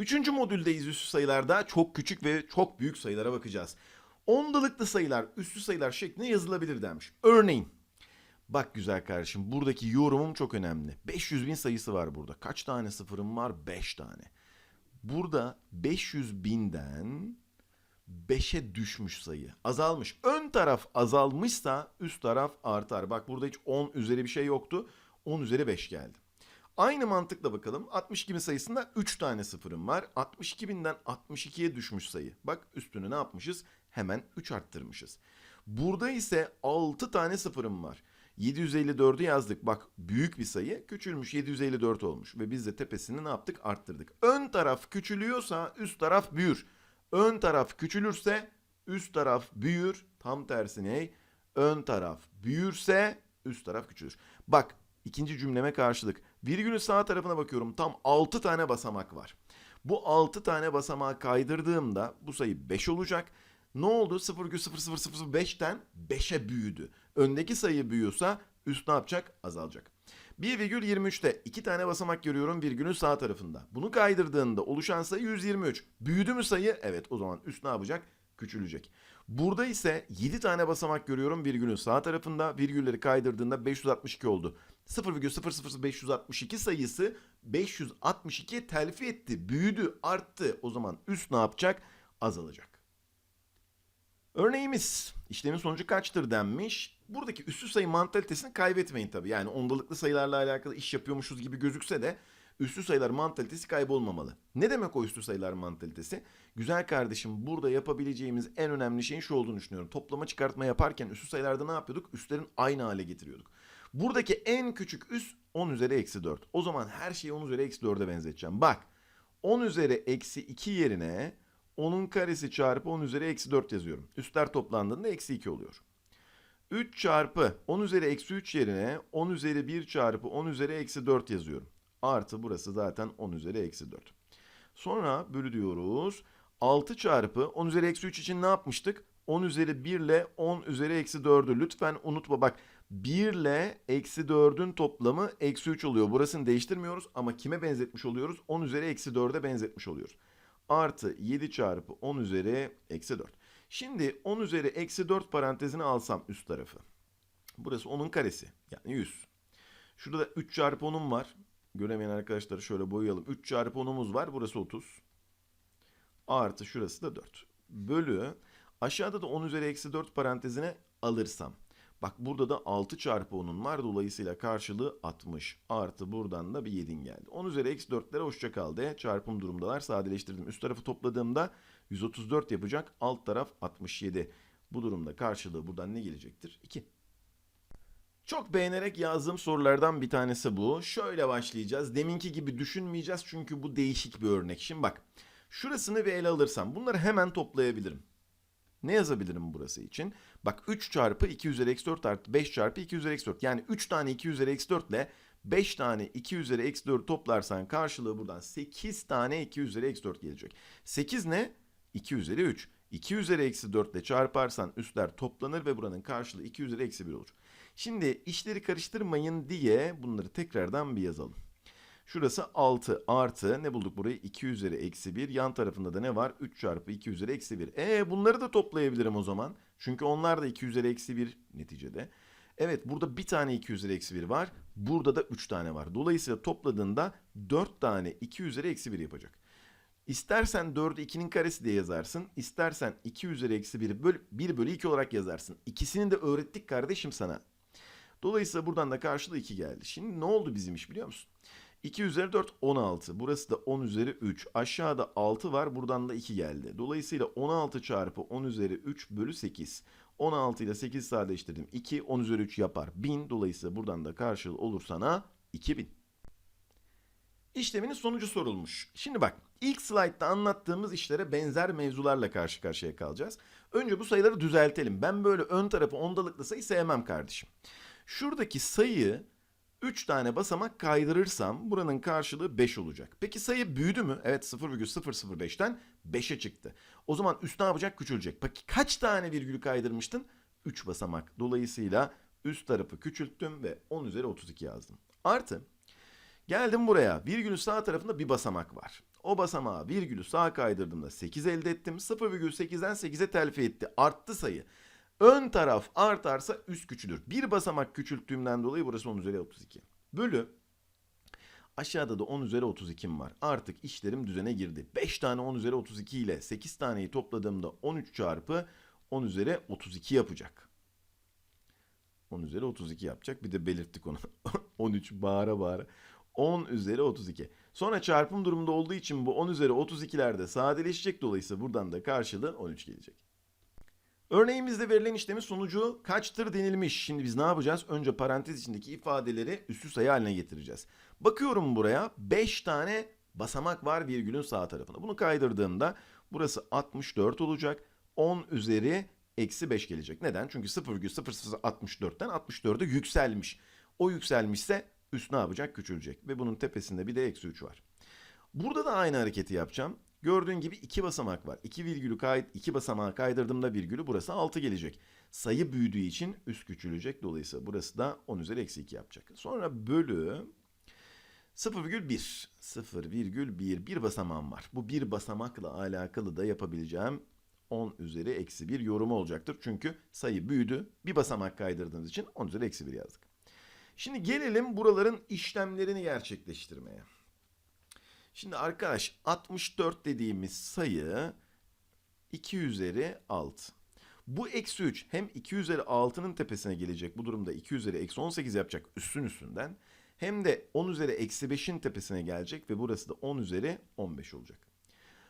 Üçüncü modüldeyiz üstü sayılarda çok küçük ve çok büyük sayılara bakacağız. Ondalıklı sayılar üstü sayılar şeklinde yazılabilir demiş. Örneğin bak güzel kardeşim buradaki yorumum çok önemli. 500 bin sayısı var burada. Kaç tane sıfırım var? 5 tane. Burada 500 binden 5'e düşmüş sayı. Azalmış. Ön taraf azalmışsa üst taraf artar. Bak burada hiç 10 üzeri bir şey yoktu. 10 üzeri 5 geldi. Aynı mantıkla bakalım. 62 bin sayısında 3 tane sıfırım var. 62 binden 62'ye düşmüş sayı. Bak üstünü ne yapmışız? Hemen 3 arttırmışız. Burada ise 6 tane sıfırım var. 754'ü yazdık. Bak büyük bir sayı küçülmüş 754 olmuş. Ve biz de tepesini ne yaptık? Arttırdık. Ön taraf küçülüyorsa üst taraf büyür. Ön taraf küçülürse üst taraf büyür. Tam tersine ön taraf büyürse üst taraf küçülür. Bak ikinci cümleme karşılık. Virgülün sağ tarafına bakıyorum. Tam 6 tane basamak var. Bu 6 tane basamağı kaydırdığımda bu sayı 5 olacak. Ne oldu? 0,0005'ten 5'e büyüdü. Öndeki sayı büyüyorsa üst ne yapacak? Azalacak. 1,23'te 2 tane basamak görüyorum virgülün sağ tarafında. Bunu kaydırdığında oluşan sayı 123. Büyüdü mü sayı? Evet o zaman üst ne yapacak? Küçülecek. Burada ise 7 tane basamak görüyorum virgülün sağ tarafında. Virgülleri kaydırdığında 562 oldu. 0,00562 sayısı 562'ye telfi etti. Büyüdü, arttı. O zaman üst ne yapacak? Azalacak. Örneğimiz işlemin sonucu kaçtır denmiş. Buradaki üstü sayı mantalitesini kaybetmeyin tabii. Yani ondalıklı sayılarla alakalı iş yapıyormuşuz gibi gözükse de üstü sayılar mantalitesi kaybolmamalı. Ne demek o üstü sayılar mantalitesi? Güzel kardeşim burada yapabileceğimiz en önemli şeyin şu olduğunu düşünüyorum. Toplama çıkartma yaparken üstü sayılarda ne yapıyorduk? Üstlerin aynı hale getiriyorduk. Buradaki en küçük üst 10 üzeri eksi 4. O zaman her şeyi 10 üzeri eksi 4'e benzeteceğim. Bak 10 üzeri eksi 2 yerine 10'un karesi çarpı 10 üzeri eksi 4 yazıyorum. Üstler toplandığında eksi 2 oluyor. 3 çarpı 10 üzeri eksi 3 yerine 10 üzeri 1 çarpı 10 üzeri eksi 4 yazıyorum. Artı burası zaten 10 üzeri eksi 4. Sonra bölü diyoruz. 6 çarpı 10 üzeri eksi 3 için ne yapmıştık? 10 üzeri 1 ile 10 üzeri eksi 4'ü lütfen unutma bak. 1 ile eksi 4'ün toplamı eksi 3 oluyor. Burasını değiştirmiyoruz ama kime benzetmiş oluyoruz? 10 üzeri eksi 4'e benzetmiş oluyoruz. Artı 7 çarpı 10 üzeri eksi 4. Şimdi 10 üzeri eksi 4 parantezini alsam üst tarafı. Burası 10'un karesi yani 100. Şurada da 3 çarpı 10'um var. Göremeyen arkadaşları şöyle boyayalım. 3 çarpı 10'umuz var. Burası 30. Artı şurası da 4. Bölü aşağıda da 10 üzeri eksi 4 parantezine alırsam. Bak burada da 6 çarpı 10'un var. Dolayısıyla karşılığı 60. Artı buradan da bir 7'in geldi. 10 üzeri eksi 4'lere hoşça kal de. Çarpım durumdalar. Sadeleştirdim. Üst tarafı topladığımda 134 yapacak. Alt taraf 67. Bu durumda karşılığı buradan ne gelecektir? 2. Çok beğenerek yazdığım sorulardan bir tanesi bu. Şöyle başlayacağız. Deminki gibi düşünmeyeceğiz çünkü bu değişik bir örnek. Şimdi bak. Şurasını bir ele alırsam bunları hemen toplayabilirim. Ne yazabilirim burası için? Bak 3 çarpı 2 üzeri eksi 4 artı 5 çarpı 2 üzeri eksi 4. Yani 3 tane 2 üzeri eksi 4 ile 5 tane 2 üzeri eksi 4 toplarsan karşılığı buradan 8 tane 2 üzeri eksi 4 gelecek. 8 ne? 2 üzeri 3. 2 üzeri eksi 4 ile çarparsan üstler toplanır ve buranın karşılığı 2 üzeri eksi 1 olur. Şimdi işleri karıştırmayın diye bunları tekrardan bir yazalım. Şurası 6 artı ne bulduk burayı? 2 üzeri eksi 1. Yan tarafında da ne var? 3 çarpı 2 üzeri eksi 1. E bunları da toplayabilirim o zaman. Çünkü onlar da 2 üzeri eksi 1 neticede. Evet burada bir tane 2 üzeri eksi 1 var. Burada da 3 tane var. Dolayısıyla topladığında 4 tane 2 üzeri eksi 1 yapacak. İstersen 4'ü 2'nin karesi diye yazarsın. İstersen 2 üzeri eksi 1'i böl 1 bölü 2 olarak yazarsın. İkisini de öğrettik kardeşim sana. Dolayısıyla buradan da karşılığı 2 geldi. Şimdi ne oldu bizim iş biliyor musun? 2 üzeri 4 16. Burası da 10 üzeri 3. Aşağıda 6 var. Buradan da 2 geldi. Dolayısıyla 16 çarpı 10 üzeri 3 bölü 8. 16 ile 8 sadeleştirdim. 2 10 üzeri 3 yapar. 1000. Dolayısıyla buradan da karşılığı olur sana 2000. İşleminin sonucu sorulmuş. Şimdi bak ilk slaytta anlattığımız işlere benzer mevzularla karşı karşıya kalacağız. Önce bu sayıları düzeltelim. Ben böyle ön tarafı ondalıklı sayı sevmem kardeşim. Şuradaki sayıyı 3 tane basamak kaydırırsam buranın karşılığı 5 olacak. Peki sayı büyüdü mü? Evet 0,005'ten 5'e çıktı. O zaman üst ne yapacak? Küçülecek. Peki kaç tane virgül kaydırmıştın? 3 basamak. Dolayısıyla üst tarafı küçülttüm ve 10 üzeri 32 yazdım. Artı geldim buraya. Virgülün sağ tarafında bir basamak var. O basamağa virgülü sağa kaydırdığımda 8 elde ettim. 0,8'den 8'e terfi etti. Arttı sayı. Ön taraf artarsa üst küçülür. Bir basamak küçülttüğümden dolayı burası 10 üzeri 32. Bölü Aşağıda da 10 üzeri 32'm var. Artık işlerim düzene girdi. 5 tane 10 üzeri 32 ile 8 taneyi topladığımda 13 çarpı 10 üzeri 32 yapacak. 10 üzeri 32 yapacak. Bir de belirttik onu. 13 bağıra bağıra. 10 üzeri 32. Sonra çarpım durumunda olduğu için bu 10 üzeri 32'lerde sadeleşecek. Dolayısıyla buradan da karşılığı 13 gelecek. Örneğimizde verilen işlemin sonucu kaçtır denilmiş. Şimdi biz ne yapacağız? Önce parantez içindeki ifadeleri üstü sayı haline getireceğiz. Bakıyorum buraya 5 tane basamak var virgülün sağ tarafında. Bunu kaydırdığımda burası 64 olacak. 10 üzeri eksi 5 gelecek. Neden? Çünkü 0,0064'ten 64'e yükselmiş. O yükselmişse üst ne yapacak? Küçülecek. Ve bunun tepesinde bir de eksi 3 var. Burada da aynı hareketi yapacağım. Gördüğün gibi iki basamak var. İki virgülü kay iki basamağa kaydırdığımda virgülü burası 6 gelecek. Sayı büyüdüğü için üst küçülecek. Dolayısıyla burası da 10 üzeri eksi 2 yapacak. Sonra bölü 0,1. 0,1 bir basamağım var. Bu bir basamakla alakalı da yapabileceğim 10 üzeri eksi 1 yorumu olacaktır. Çünkü sayı büyüdü. Bir basamak kaydırdığımız için 10 üzeri eksi 1 yazdık. Şimdi gelelim buraların işlemlerini gerçekleştirmeye. Şimdi arkadaş 64 dediğimiz sayı 2 üzeri 6. Bu eksi 3 hem 2 üzeri 6'nın tepesine gelecek. Bu durumda 2 üzeri eksi 18 yapacak üstün üstünden. Hem de 10 üzeri eksi 5'in tepesine gelecek ve burası da 10 üzeri 15 olacak.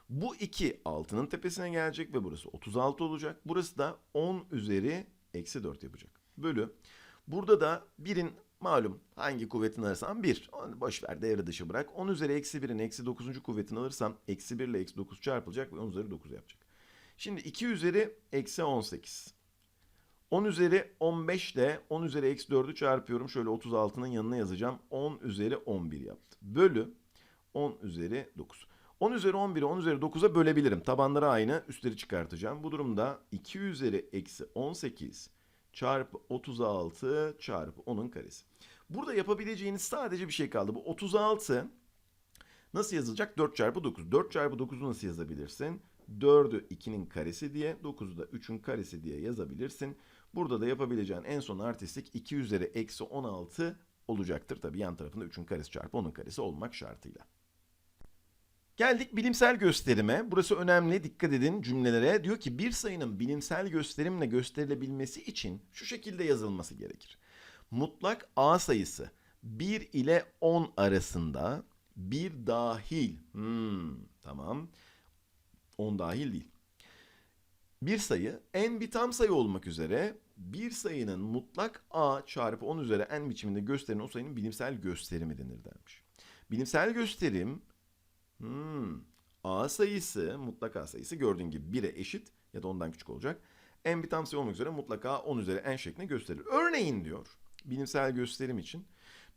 Bu 2 6'nın tepesine gelecek ve burası 36 olacak. Burası da 10 üzeri eksi 4 yapacak. Bölü. Burada da 1'in malum hangi kuvvetini alırsam 1. Onu boş ver devre dışı bırak. 10 üzeri eksi 1'in eksi 9. kuvvetini alırsam eksi 1 ile eksi 9 çarpılacak ve 10 üzeri 9 yapacak. Şimdi 2 üzeri eksi 18. 10 üzeri 15 ile 10 üzeri eksi 4'ü çarpıyorum. Şöyle 36'nın yanına yazacağım. 10 üzeri 11 yaptı. Bölü 10 üzeri 9. 10 üzeri 11'i 10 üzeri 9'a bölebilirim. Tabanları aynı. Üstleri çıkartacağım. Bu durumda 2 üzeri eksi 18 çarpı 36 çarpı 10'un karesi. Burada yapabileceğiniz sadece bir şey kaldı. Bu 36 nasıl yazılacak? 4 çarpı 9. 4 çarpı 9'u nasıl yazabilirsin? 4'ü 2'nin karesi diye, 9'u da 3'ün karesi diye yazabilirsin. Burada da yapabileceğin en son artistik 2 üzeri eksi 16 olacaktır. Tabi yan tarafında 3'ün karesi çarpı 10'un karesi olmak şartıyla. Geldik bilimsel gösterime. Burası önemli. Dikkat edin cümlelere. Diyor ki bir sayının bilimsel gösterimle gösterilebilmesi için şu şekilde yazılması gerekir. Mutlak A sayısı 1 ile 10 arasında bir dahil. Hmm, tamam. 10 dahil değil. Bir sayı n bir tam sayı olmak üzere bir sayının mutlak a çarpı 10 üzeri n biçiminde gösterilen o sayının bilimsel gösterimi denir dermiş. Bilimsel gösterim hmm, a sayısı mutlak a sayısı gördüğün gibi 1'e eşit ya da ondan küçük olacak. n bir tam sayı olmak üzere mutlaka 10 üzeri n şeklinde gösterilir. Örneğin diyor bilimsel gösterim için.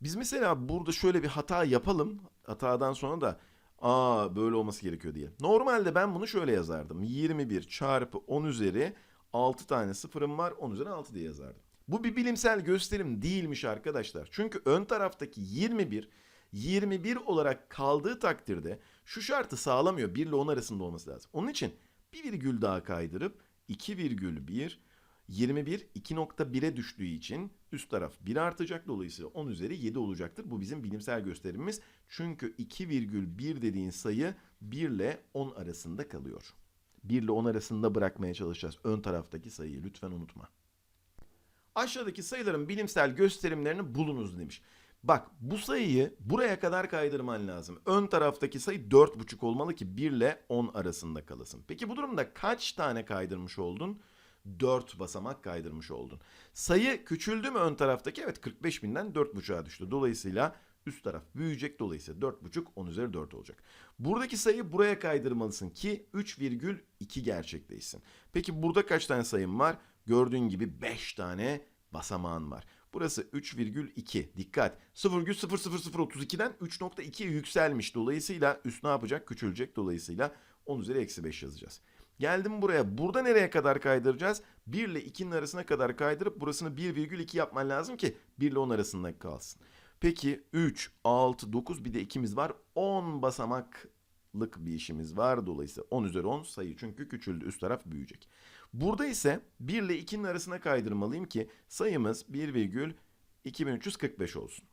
Biz mesela burada şöyle bir hata yapalım. Hatadan sonra da aa böyle olması gerekiyor diye. Normalde ben bunu şöyle yazardım. 21 çarpı 10 üzeri 6 tane sıfırım var 10 üzeri 6 diye yazardım. Bu bir bilimsel gösterim değilmiş arkadaşlar. Çünkü ön taraftaki 21 21 olarak kaldığı takdirde şu şartı sağlamıyor. 1 ile 10 arasında olması lazım. Onun için bir virgül daha kaydırıp 2,1 21 2.1'e düştüğü için üst taraf 1 artacak. Dolayısıyla 10 üzeri 7 olacaktır. Bu bizim bilimsel gösterimimiz. Çünkü 2,1 dediğin sayı 1 ile 10 arasında kalıyor. 1 ile 10 arasında bırakmaya çalışacağız ön taraftaki sayıyı lütfen unutma. Aşağıdaki sayıların bilimsel gösterimlerini bulunuz demiş. Bak bu sayıyı buraya kadar kaydırman lazım. Ön taraftaki sayı 4,5 olmalı ki 1 ile 10 arasında kalasın. Peki bu durumda kaç tane kaydırmış oldun? 4 basamak kaydırmış oldun. Sayı küçüldü mü ön taraftaki? Evet 45 binden 4,5'a düştü. Dolayısıyla üst taraf büyüyecek. Dolayısıyla 4,5 10 üzeri 4 olacak. Buradaki sayıyı buraya kaydırmalısın ki 3,2 gerçekleşsin. Peki burada kaç tane sayım var? Gördüğün gibi 5 tane basamağın var. Burası 3,2. Dikkat. 0,00032'den 3,2'ye yükselmiş. Dolayısıyla üst ne yapacak? Küçülecek. Dolayısıyla 10 üzeri eksi 5 yazacağız. Geldim buraya. Burada nereye kadar kaydıracağız? 1 ile 2'nin arasına kadar kaydırıp burasını 1,2 yapman lazım ki 1 ile 10 arasında kalsın. Peki 3, 6, 9 bir de 2'miz var. 10 basamak ondalık bir işimiz var. Dolayısıyla 10 üzeri 10 sayı çünkü küçüldü. Üst taraf büyüyecek. Burada ise 1 ile 2'nin arasına kaydırmalıyım ki sayımız 1,2345 olsun.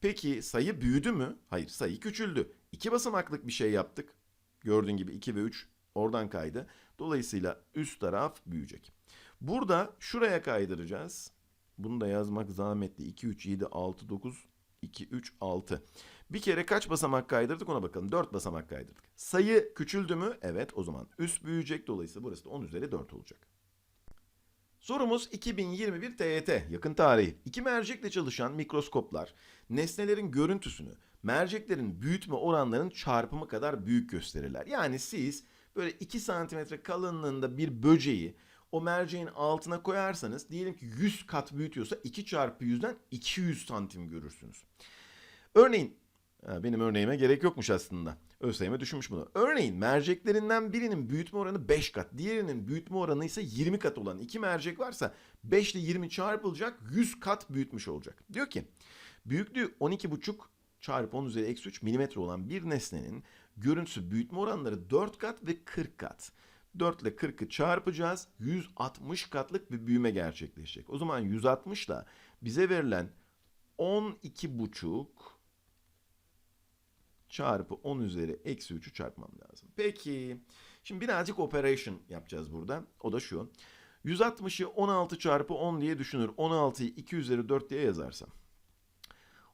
Peki sayı büyüdü mü? Hayır sayı küçüldü. 2 basamaklık bir şey yaptık. Gördüğün gibi 2 ve 3 oradan kaydı. Dolayısıyla üst taraf büyüyecek. Burada şuraya kaydıracağız. Bunu da yazmak zahmetli. 2, 3, 7, 6, 9, 2, 3, 6. Bir kere kaç basamak kaydırdık ona bakalım. 4 basamak kaydırdık. Sayı küçüldü mü? Evet o zaman üst büyüyecek. Dolayısıyla burası da 10 üzeri 4 olacak. Sorumuz 2021 TYT yakın tarihi. İki mercekle çalışan mikroskoplar nesnelerin görüntüsünü merceklerin büyütme oranlarının çarpımı kadar büyük gösterirler. Yani siz böyle 2 santimetre kalınlığında bir böceği o merceğin altına koyarsanız diyelim ki 100 kat büyütüyorsa 2 çarpı 100'den 200 santim görürsünüz. Örneğin benim örneğime gerek yokmuş aslında. ÖSYM düşünmüş bunu. Örneğin merceklerinden birinin büyütme oranı 5 kat, diğerinin büyütme oranı ise 20 kat olan iki mercek varsa 5 ile 20 çarpılacak 100 kat büyütmüş olacak. Diyor ki büyüklüğü 12,5 çarpı 10 üzeri eksi 3 milimetre olan bir nesnenin görüntüsü büyütme oranları 4 kat ve 40 kat. 4 ile 40'ı çarpacağız. 160 katlık bir büyüme gerçekleşecek. O zaman 160 ile bize verilen 12,5 çarpı 10 üzeri eksi 3'ü çarpmam lazım. Peki. Şimdi birazcık operation yapacağız burada. O da şu. 160'ı 16 çarpı 10 diye düşünür. 16'yı 2 üzeri 4 diye yazarsam.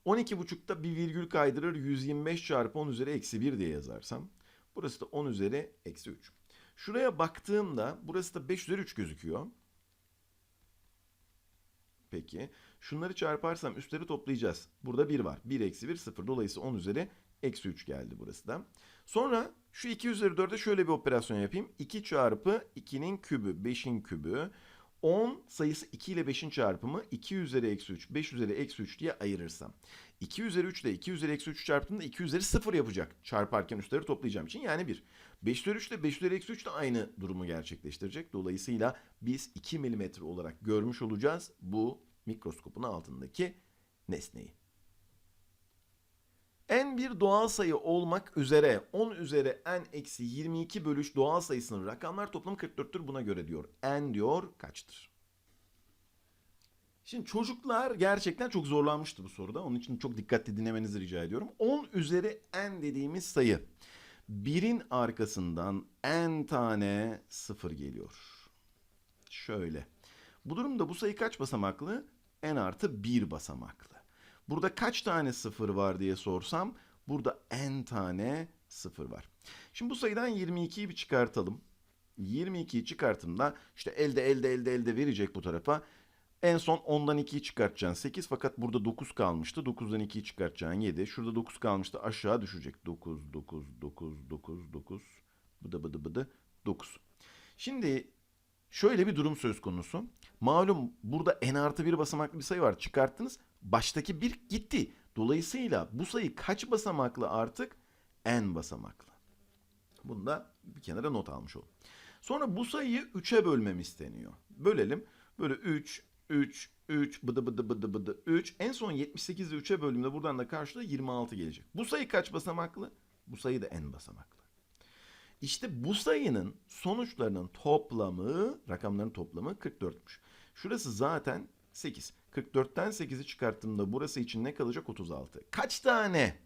12,5'ta bir virgül kaydırır. 125 çarpı 10 üzeri eksi 1 diye yazarsam. Burası da 10 üzeri eksi 3. Şuraya baktığımda burası da 5 üzeri 3 gözüküyor. Peki. Şunları çarparsam üstleri toplayacağız. Burada 1 var. 1 eksi 1 0. Dolayısıyla 10 üzeri eksi 3 geldi burası da. Sonra şu 2 üzeri 4'e şöyle bir operasyon yapayım. 2 çarpı 2'nin kübü 5'in kübü. 10 sayısı 2 ile 5'in çarpımı 2 üzeri eksi 3, 5 üzeri eksi 3 diye ayırırsam. 2 üzeri 3 ile 2 üzeri eksi 3 çarptığımda 2 üzeri 0 yapacak. Çarparken üstleri toplayacağım için yani 1. 5 üzeri 3 ile 5 üzeri eksi 3 de aynı durumu gerçekleştirecek. Dolayısıyla biz 2 milimetre olarak görmüş olacağız bu mikroskopun altındaki nesneyi. N bir doğal sayı olmak üzere 10 üzeri n eksi 22 bölüş doğal sayısının rakamlar toplamı 44'tür buna göre diyor. n diyor kaçtır? Şimdi çocuklar gerçekten çok zorlanmıştı bu soruda. Onun için çok dikkatli dinlemenizi rica ediyorum. 10 üzeri n dediğimiz sayı. Birin arkasından n tane sıfır geliyor. Şöyle. Bu durumda bu sayı kaç basamaklı? n artı 1 basamaklı. Burada kaç tane sıfır var diye sorsam burada n tane sıfır var. Şimdi bu sayıdan 22'yi bir çıkartalım. 22'yi çıkarttığımda işte elde elde elde elde verecek bu tarafa. En son 10'dan 2'yi çıkartacaksın 8 fakat burada 9 kalmıştı. 9'dan 2'yi çıkartacaksın 7. Şurada 9 kalmıştı aşağı düşecek. 9, 9, 9, 9, 9. Bıdı bıdı bıdı 9. Şimdi şöyle bir durum söz konusu. Malum burada n artı bir basamaklı bir sayı var. Çıkarttınız. Baştaki bir gitti. Dolayısıyla bu sayı kaç basamaklı artık? n basamaklı. Bunu da bir kenara not almış olun. Sonra bu sayıyı 3'e bölmem isteniyor. Bölelim. Böyle 3, 3, 3, bıdı bıdı bıdı bıdı 3. En son 78'i 3'e bölümde buradan da karşılığı 26 gelecek. Bu sayı kaç basamaklı? Bu sayı da n basamaklı. İşte bu sayının sonuçlarının toplamı, rakamların toplamı 44'müş. Şurası zaten 8. 44'ten 8'i çıkarttığımda burası için ne kalacak? 36. Kaç tane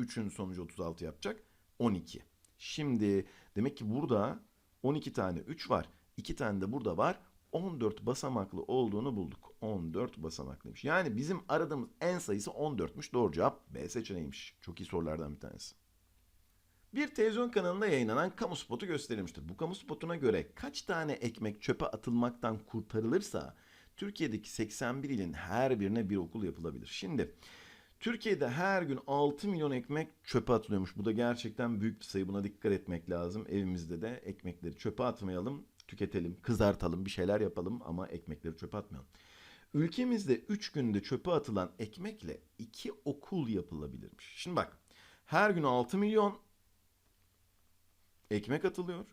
3'ün sonucu 36 yapacak? 12. Şimdi demek ki burada 12 tane 3 var. 2 tane de burada var. 14 basamaklı olduğunu bulduk. 14 basamaklıymış. Yani bizim aradığımız en sayısı 14'müş. Doğru cevap B seçeneğiymiş. Çok iyi sorulardan bir tanesi. Bir televizyon kanalında yayınlanan kamu spotu gösterilmiştir. Bu kamu spotuna göre kaç tane ekmek çöpe atılmaktan kurtarılırsa Türkiye'deki 81 ilin her birine bir okul yapılabilir. Şimdi Türkiye'de her gün 6 milyon ekmek çöpe atılıyormuş. Bu da gerçekten büyük bir sayı. Buna dikkat etmek lazım. Evimizde de ekmekleri çöpe atmayalım, tüketelim, kızartalım, bir şeyler yapalım ama ekmekleri çöpe atmayalım. Ülkemizde 3 günde çöpe atılan ekmekle 2 okul yapılabilirmiş. Şimdi bak her gün 6 milyon ekmek atılıyor.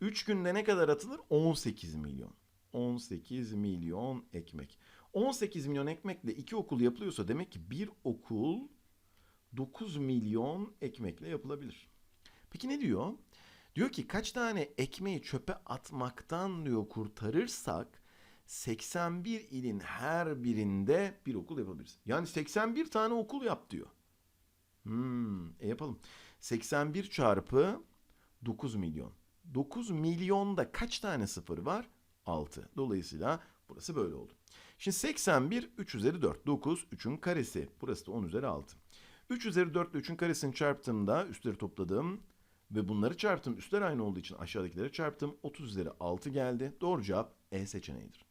3 günde ne kadar atılır? 18 milyon. 18 milyon ekmek. 18 milyon ekmekle 2 okul yapılıyorsa demek ki bir okul 9 milyon ekmekle yapılabilir. Peki ne diyor? Diyor ki kaç tane ekmeği çöpe atmaktan diyor kurtarırsak 81 ilin her birinde bir okul yapabiliriz. Yani 81 tane okul yap diyor. Hmm, e yapalım. 81 çarpı 9 milyon. 9 milyonda kaç tane sıfır var? 6. Dolayısıyla burası böyle oldu. Şimdi 81 3 üzeri 4. 9 3'ün karesi. Burası da 10 üzeri 6. 3 üzeri 4 ile 3'ün karesini çarptığımda üstleri topladım. Ve bunları çarptım. Üstler aynı olduğu için aşağıdakileri çarptım. 30 üzeri 6 geldi. Doğru cevap E seçeneğidir.